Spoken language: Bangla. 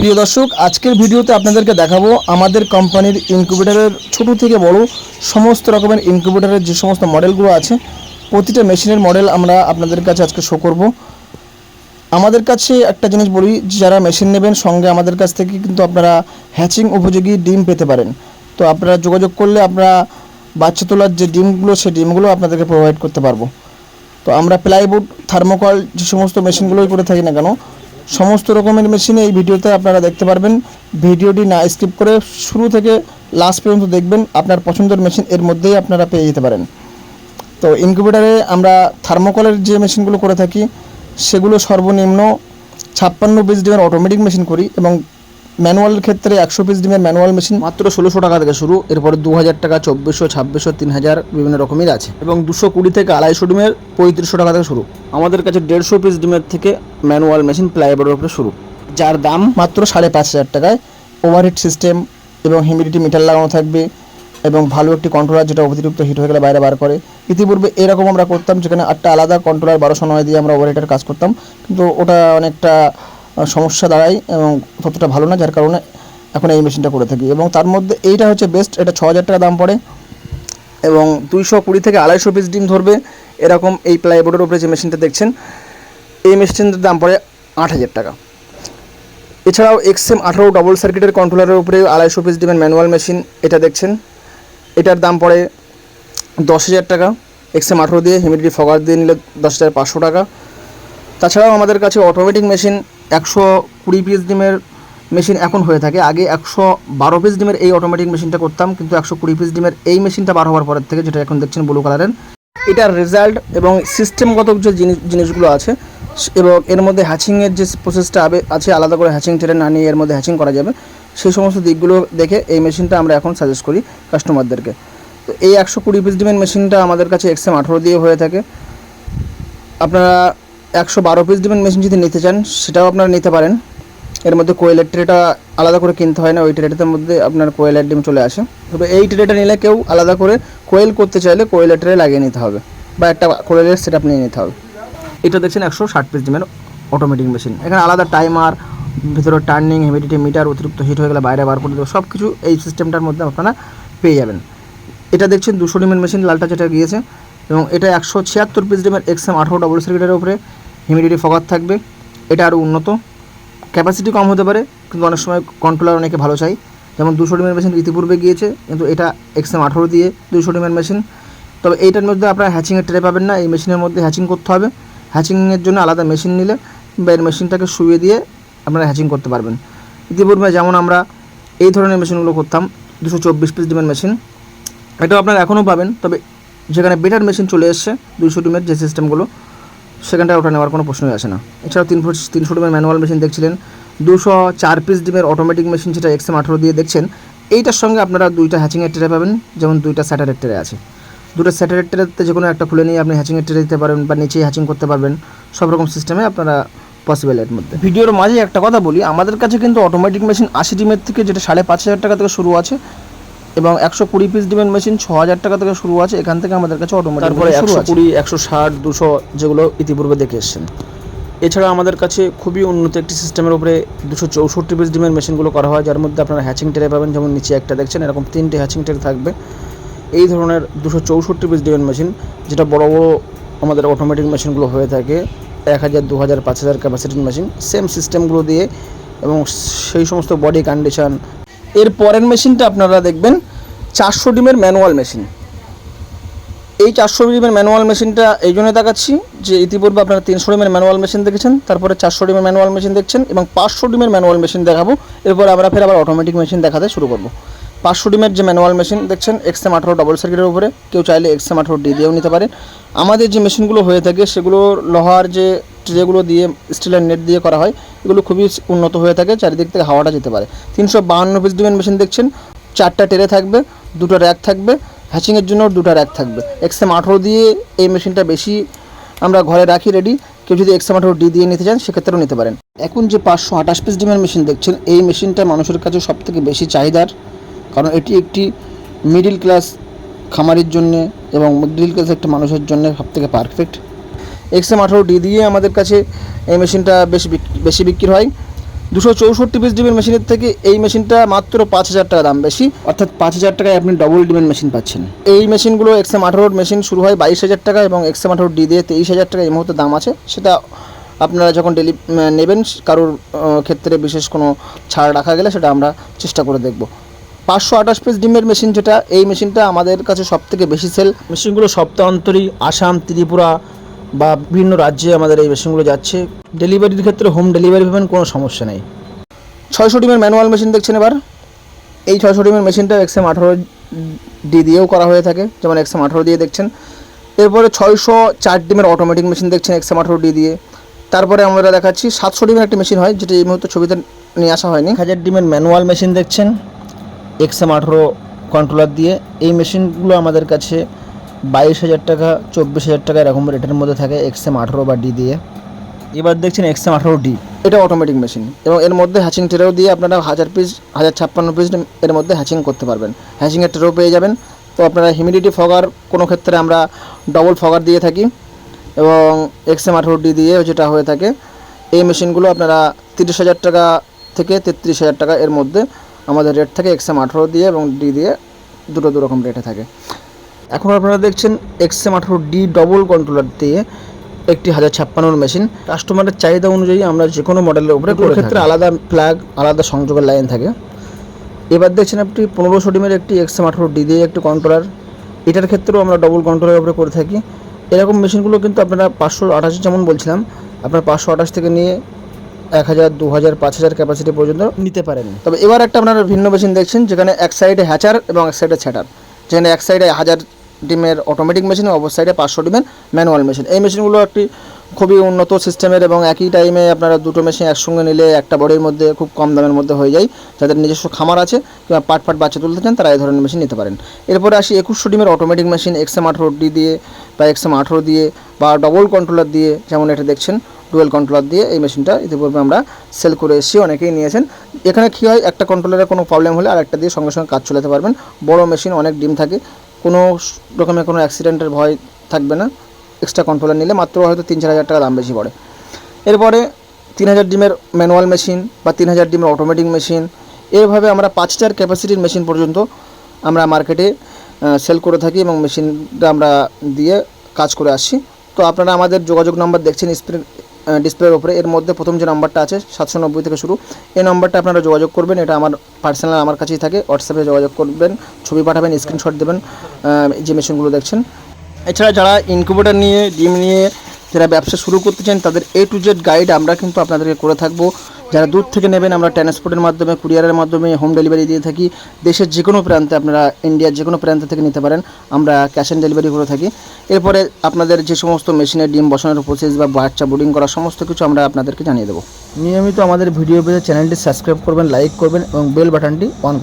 প্রিয় দর্শক, আজকের ভিডিওতে আপনাদেরকে দেখাবো আমাদের কোম্পানির ইনকিউবেটারের ছোট থেকে বড় সমস্ত রকমের ইনকিউবেটারের যে সমস্ত মডেলগুলো আছে, প্রতিটা মেশিনের মডেল আমরা আপনাদের কাছে আজকে শো করব। আমাদের কাছে একটা জিনিস বলি, যারা মেশিন নেবেন সঙ্গে আমাদের কাছ থেকে কিন্তু আপনারা হ্যাচিং উপযোগী ডিম পেতে পারেন। তো আপনারা যোগাযোগ করলে আমরা বাচ্চা তোলার যে ডিমগুলো, সেই ডিমগুলো আপনাদেরকে প্রোভাইড করতে পারব। তো আমরা প্লাইউড থার্মোকল যে সমস্ত মেশিনগুলোই করে থাকি না কেন সমস্ত রকমের মেশিনে এই ভিডিওতে আপনারা দেখতে পারবেন। ভিডিওটি না স্কিপ করে শুরু থেকে লাস্ট পর্যন্ত দেখবেন। আপনার পছন্দের মেশিন এর মধ্যেই আপনারা পেয়ে যেতে পারেন। তো ইনকিউবেটারে আমরা থার্মোকলের যে মেশিনগুলো করে থাকি, সেগুলো সর্বনিম্ন ছাপ্পান্ন বিশ ডিমের অটোমেটিক মেশিন করি এবং ম্যানুয়ালের ক্ষেত্রে একশো পিস ডিমের ম্যানুয়াল মেশিন মাত্র ষোলোশো টাকা থেকে শুরু। এরপরে দু হাজার টাকা, চব্বিশশো, ছাব্বিশশো তিন হাজার বিভিন্ন রকমের আছে। এবং দুশো কুড়ি থেকে আড়াইশো ডিমের পঁয়ত্রিশশো টাকা থেকে শুরু। আমাদের কাছে দেড়শো পিস ডিমের থেকে ম্যানুয়াল মেশিন প্লাইবোর্ডের উপরে শুরু। যার দাম মাত্র সাড়ে পাঁচ হাজার টাকায়। ওভারহিট সিস্টেম এবং হিউমিডিটি মিটার লাগানো থাকবে এবং ভালো একটি কন্ট্রোলার যেটা অতিরিক্ত হিট হয়ে গেলে বাইরে বার করে। ইতিপূর্বে এরকম আমরা করতাম, যেখানে একটা আলাদা কন্ট্রোলার বারোশো নয় দিয়ে আমরা ওভারহিটের কাজ করতাম। কিন্তু ওটা অনেকটা সমস্যা দাঁড়ায় এবং ততটা ভালো না, যার কারণে এখন এই মেশিনটা করে থাকি। এবং তার মধ্যে এইটা হচ্ছে বেস্ট এটা ছ হাজার টাকা দাম পড়ে। এবং দুইশো কুড়ি থেকে আড়াইশো পিস ডিম ধরবে, এরকম এই প্লাইবোর্ডের উপরে যে মেশিনটা দেখছেন, এই মেশিনটার দাম পড়ে আট হাজার টাকা। এছাড়াও এক্সএম আঠারো ডবল সার্কিটের কন্ট্রোলারের উপরে আড়াইশো পিস ডিমের ম্যানুয়াল মেশিন এটা দেখছেন। এটার দাম পড়ে দশ হাজার টাকা। এক্সএম আঠারো দিয়ে হিউমিডিটি ফগার দিয়ে নিলে দশ হাজার পাঁচশো টাকা। তাছাড়াও আমাদের কাছে অটোমেটিক মেশিন একশো কুড়ি পিস ডিমের মেশিন এখন হয়ে থাকে। আগে একশো বারো পিস ডিমের এই অটোমেটিক মেশিনটা করতাম, কিন্তু একশো কুড়ি পিস ডিমের এই মেশিনটা বার হওয়ার পরের থেকে যেটা এখন দেখছেন ব্লু কালারের এটার রেজাল্ট এবং সিস্টেমগত যে জিনিস, জিনিসগুলো আছে, এবং এর মধ্যে হ্যাচিংয়ের যে প্রসেসটা আছে, আলাদা করে হ্যাচিং ট্রেন না নিয়ে এর মধ্যে হ্যাচিং করা যাবে, সেই সমস্ত দিকগুলো দেখে এই মেশিনটা আমরা এখন সাজেস্ট করি কাস্টমারদেরকে তো এই একশো কুড়ি পিস ডিমের মেশিনটা আমাদের কাছে এক্সএম আঠেরো দিয়ে হয়ে থাকে। আপনারা একশো বারো পিস ডিমের মেশিন যদি নিতে চান, সেটাও আপনারা নিতে পারেন। এর মধ্যে কোয়েলের ট্রেটা আলাদা করে কিনতে হয় না, ওই ট্রেটার মধ্যে আপনার কোয়েলের ডিম চলে আসে। তবে এই ট্রেটা নিলে কেউ আলাদা করে কোয়েল করতে চাইলে কোয়েলের ট্রে লাগিয়ে নিতে হবে, বা একটা কোয়েলের সেট নিয়ে নিতে হবে। এটা দেখছেন একশো ষাট পিস ডিমের অটোমেটিক মেশিন এখানে আলাদা টাইমার ভিতরে টার্নিং হিউমিডিটি মিটার অতিরিক্ত হিট হয়ে গেলে বাইরে বার করে দেবে সব কিছু এই সিস্টেমটার মধ্যে আপনারা পেয়ে যাবেন। এটা দেখছেন দুশো ডিমের মেশিন লালটা যেটা গিয়েছে, এবং এটা একশো ছিয়াত্তর পিস ডিমের এক্সএম আঠারো ডবল সার্কিটের উপরে হিউমিডিটি ফগার থাকবে। এটা আরও উন্নত। ক্যাপাসিটি কম হতে পারে, কিন্তু অনেক সময় কন্ট্রোলার অনেকে ভালো চাই যেমন দুশো ডিমের মেশিন ইতিপূর্বে গিয়েছে, কিন্তু এটা এক্সএম আঠারো দিয়ে দুশো ডিমের মেশিন তবে এইটার মধ্যে আপনারা হ্যাচিংয়ের ট্রে পাবেন না, এই মেশিনের মধ্যে হ্যাচিং করতে হবে। হ্যাচিংয়ের জন্য আলাদা মেশিন নিলে বা এর মেশিনটাকে শুয়ে দিয়ে আপনারা হ্যাচিং করতে পারবেন। ইতিপূর্বে যেমন আমরা এই ধরনের মেশিনগুলো করতাম, দুশো চব্বিশ পিস ডিমের মেশিন এটাও আপনারা এখনও পাবেন, তবে যেখানে বেটার মেশিন চলে এসছে, দুশো ডিমের যে সিস্টেমগুলো সেখানটায় ওটা নেওয়ার কোনো প্রশ্নই আসে না। এছাড়াও তিন ফুট তিনশো ডিমের ম্যানুয়াল মেশিন দেখছিলেন। দুশো চার পিস ডিমের অটোমেটিক মেশিন যেটা এক্সএম আঠারো দিয়ে দেখছেন, এইটার সঙ্গে আপনারা দুইটা হ্যাচিংয়ের ট্রে পাবেন, যেমন দুইটা স্যাটারের ট্রে আছে। দুটো স্যাটারের ট্রেতে যে কোনো একটা খুলে নিয়ে আপনি হ্যাচিংয়ের ট্রে দিতে পারবেন বা নিচেই হ্যাচিং করতে পারবেন। সব রকম সিস্টেমে আপনারা পসিবল এর মধ্যে। ভিডিওর মাঝে একটা কথা বলি, আমাদের কাছে কিন্তু অটোমেটিক মেশিন আশি ডিমের থেকে যেটা সাড়ে পাঁচ হাজার টাকা থেকে শুরু আছে এবং একশো কুড়ি পিস ডিমের মেশিন ছ হাজার টাকা থেকে শুরু আছে। এখান থেকে আমাদের কাছে অটোমেটিক তারপরে একশো কুড়ি একশো ষাট দুশো যেগুলো ইতিপূর্বে দেখে এসছেন। এছাড়া আমাদের কাছে খুবই উন্নত একটি সিস্টেমের উপরে দুশো চৌষট্টি পিস ডিমের মেশিনগুলো করা হয় যার মধ্যে আপনারা হ্যাচিং ট্রে পাবেন। যেমন নিচে একটা দেখছেন এরকম তিনটে হ্যাচিং ট্রে থাকবে। এই ধরনের দুশো চৌষট্টি পিস ডিমের মেশিন যেটা বড় বড় আমাদের অটোমেটিক মেশিনগুলো হয়ে থাকে এক হাজার দু হাজার পাঁচ হাজার ক্যাপাসিটির মেশিন সেম সিস্টেমগুলো দিয়ে এবং সেই সমস্ত বডি কন্ডিশন এর পরের মেশিনটা আপনারা দেখবেন, চারশো ডিমের ম্যানুয়াল মেশিন। এই চারশো ডিমের ম্যানুয়াল মেশিনটা এই জন্য দেখাচ্ছি যে ইতিপূর্বে আপনারা তিনশো ডিমের ম্যানুয়াল মেশিন দেখেছেন, তারপরে চারশো ডিমের ম্যানুয়াল মেশিন দেখছেন এবং পাঁচশো ডিমের ম্যানুয়াল মেশিন দেখাবো। এরপর আমরা ফের আবার অটোমেটিক মেশিন দেখাতে শুরু করব। পাঁচশো ডিমের যে ম্যানুয়াল মেশিন দেখছেন এক্সএম আঠারো ডবল সার্কিটের উপরে, কেউ চাইলে এক্সএম আঠারো ডি দিয়েও নিতে পারেন। আমাদের যে মেশিনগুলো হয়ে থাকে সেগুলো লোহার যে ট্রেগুলো দিয়ে স্টিলের নেট দিয়ে করা হয়, এগুলো খুবই উন্নত হয়ে থাকে, চারিদিক থেকে হাওয়াটা যেতে পারে। তিনশো বাহান্ন পিস ডিমের মেশিন দেখছেন, চারটা টেরে থাকবে, দুটো র্যাক থাকবে হ্যাচিংয়ের জন্য দুটো র্যাক থাকবে। এক্সএম আঠারো দিয়ে এই মেশিনটা বেশি আমরা ঘরে রাখি রেডি কেউ যদি এক্সএম আঠারো ডি দিয়ে নিতে চান, সেক্ষেত্রেও নিতে পারেন। এখন যে পাঁচশো আঠাশ পিস ডিমের মেশিন দেখছেন, এই মেশিনটা মানুষের কাছে সবথেকে বেশি চাহিদার, কারণ এটি একটি মিডিল ক্লাস খামারির জন্য এবং মিডিল ক্লাস একটা মানুষের জন্য সবথেকে পারফেক্ট এক্সএম আঠারো ডি দিয়ে আমাদের কাছে এই মেশিনটা বেশি বেশি বিক্রি হয়। দুশো চৌষট্টি পিস ডিমের মেশিনের থেকে এই মেশিনটা মাত্র পাঁচ হাজার টাকা দাম বেশি। অর্থাৎ পাঁচ হাজার টাকায় আপনি ডবল ডিমের মেশিন পাচ্ছেন। এই মেশিনগুলো এক্সএম আঠারোর মেশিন শুরু হয় বাইশ হাজার টাকা এবং এক্সএম আঠারো ডি দিয়ে তেইশ হাজার টাকা এই মুহূর্তে দাম আছে। সেটা আপনারা যখন ডেলি নেবেন কারোর ক্ষেত্রে বিশেষ কোনো ছাড় রাখা গেলে সেটা আমরা চেষ্টা করে দেখব। পাঁচশো আঠাশ পিস ডিমের মেশিন যেটা এই মেশিনটা আমাদের কাছে সব থেকে বেশি সেল মেশিনগুলো সপ্তাহান্তরী আসাম ত্রিপুরা বা বিভিন্ন রাজ্যে আমাদের এই মেশিনগুলো যাচ্ছে। ডেলিভারির ক্ষেত্রে হোম ডেলিভারি পাবেন কোনো সমস্যা নেই। ছয়শো ডিমের ম্যানুয়াল মেশিন দেখছেন এবার? এই ছয়শো ডিমের মেশিনটা এক্সএম আঠারো ডি দিয়েও করা হয়ে থাকে, যেমন এক্সএম আঠারো দিয়ে দেখছেন। এরপরে ছয়শো চার ডিমের অটোমেটিক মেশিন দেখছেন এক্সএম আঠারো ডি দিয়ে। তারপরে আমরা দেখাচ্ছি, সাতশো ডিমের একটা মেশিন হয়, যেটা এই মুহূর্তে ছবিতে নিয়ে আসা হয়নি। হাজার ডিমের ম্যানুয়াল মেশিন দেখছেন, এক্সএম আঠারো কন্ট্রোলার দিয়ে। এই মেশিনগুলো আমাদের কাছে বাইশ হাজার টাকা, চব্বিশ হাজার টাকা এরকম রেটের মধ্যে থাকে এক্সএম আঠারো বা ডি দিয়ে। এবার দেখছেন এক্সএম আঠারো ডি এটা অটোমেটিক মেশিন এবং এর মধ্যে হ্যাচিং ট্রেও দিয়ে আপনারা হাজার পিস হাজার ছাপ্পান্ন পিস এর মধ্যে হ্যাচিং করতে পারবেন। হ্যাচিংয়ের ট্রেও পেয়ে যাবেন। তো আপনারা হিউমিডিটি ফগার কোনো ক্ষেত্রে আমরা ডবল ফগার দিয়ে থাকি। এবং এক্সএম আঠারো ডি দিয়ে যেটা হয়ে থাকে, এই মেশিনগুলো আপনারা তিরিশ হাজার টাকা থেকে তেত্রিশ হাজার টাকা এর মধ্যে আমাদের রেট থাকে এক্সএম আঠারো দিয়ে এবং ডি দিয়ে দুটো দু রকম রেটে থাকে। এখন আপনারা দেখছেন এক্সএম আঠারো ডি ডবল কন্ট্রোলার দিয়ে একটি হাজার ছাপ্পান্নর মেশিন কাস্টমারের চাহিদা অনুযায়ী আমরা যে কোনো মডেলের উপরে কোনো ক্ষেত্রে আলাদা প্লাগ আলাদা সংযোগের লাইন থাকে। এবার দেখছেন আপনি পনেরোশো ডিমের একটি এক্সএম আঠারো ডি দিয়ে একটি কন্ট্রোলার এটার ক্ষেত্রেও আমরা ডবল কন্ট্রোলের উপরে করে থাকি। এরকম মেশিনগুলো কিন্তু আপনারা পাঁচশো আঠাশ যেমন বলছিলাম আপনার পাঁচশো আঠাশ থেকে নিয়ে এক হাজার দু হাজার পাঁচ হাজার ক্যাপাসিটি পর্যন্ত নিতে পারেন। তবে এবার একটা আপনারা ভিন্ন মেশিন দেখছেন যেখানে এক সাইডে হ্যাচার এবং এক সাইডে ছ্যাটার যেখানে এক সাইডে হাজার ডিমের অটোমেটিক মেশিন অপর সাইডে পাঁচশো ডিমের ম্যানুয়াল মেশিন এই মেশিনগুলো একটি খুবই উন্নত সিস্টেমের এবং একই টাইমে আপনারা দুটো মেশিন একসঙ্গে নিলে একটা বডির মধ্যে খুব কম দামের মধ্যে হয়ে যায়। যাদের নিজস্ব খামার আছে কিংবা পাট পাট বাচ্চা তুলতে চান, তারা এই ধরনের মেশিন নিতে পারেন। এরপরে আসি একুশশো ডিমের অটোমেটিক মেশিন এক্সএম আঠারো ডি দিয়ে বা এক্সএম আঠারো দিয়ে বা ডবল কন্ট্রোলার দিয়ে, যেমন এটা দেখছেন ডুয়েল কন্ট্রোলার দিয়ে এই মেশিনটা ইতিপূর্বে আমরা সেল করে এসেছি, অনেকেই নিয়েছেন। এখানে কী হয়, একটা কন্ট্রোলারের কোনো প্রবলেম হলে আরেকটা দিয়ে সঙ্গে সঙ্গে কাজ চালাতে পারবেন। বড় মেশিন অনেক ডিম থাকে কোনো রকমের কোনো অ্যাক্সিডেন্টের ভয় থাকবে না। এক্সট্রা কন্ট্রোলার নিলে মাত্র হয়তো তিন চার হাজার টাকা দাম বেশি পড়ে। এরপরে তিন হাজার ডিমের ম্যানুয়াল মেশিন বা তিন হাজার ডিমের অটোমেটিক মেশিন এইভাবে আমরা পাঁচ হাজার ক্যাপাসিটির মেশিন পর্যন্ত আমরা মার্কেটে সেল করে থাকি এবং মেশিনটা আমরা দিয়ে কাজ করে আসছি। তো আপনারা আমাদের যোগাযোগ নাম্বার দেখছেন স্ক্রিন ডিসপ্লের ওপরে এর মধ্যে প্রথম যে নাম্বারটা আছে, সাতশো নব্বই থেকে শুরু, এই নাম্বারটা আপনারা যোগাযোগ করবেন। এটা আমার পার্সোনাল আমার কাছেই থাকে। হোয়াটসঅ্যাপে যোগাযোগ করবেন, ছবি পাঠাবেন স্ক্রিনশট দেবেন যে মেশিনগুলো দেখছেন। এছাড়া যারা ইনকিউবেটার নিয়ে ডিম নিয়ে, যারা ব্যবসা শুরু করতে চান, তাদের এ টু জেড গাইড আমরা কিন্তু আপনাদেরকে করে থাকব। যারা দূর থেকে নেবেন, আমরা ট্রান্সপোর্টের মাধ্যমে কুরিয়ারের মাধ্যমে হোম ডেলিভারি দিয়ে থাকি। দেশের যে কোনো প্রান্তে আপনারা ইন্ডিয়ার যে কোনো প্রান্ত থেকে নিতে পারেন। আমরা ক্যাশ অন ডেলিভারি করে থাকি। এরপরে আপনাদের যে সমস্ত মেশিনে ডিম বসানোর প্রসেস বা বাচ্চা বোর্ডিং করা, সমস্ত কিছু আমরা আপনাদেরকে জানিয়ে দেবো। নিয়মিত আমাদের ভিডিও পেতে চ্যানেলটি সাবস্ক্রাইব করবেন লাইক করবেন এবং বেল বাটনটি অন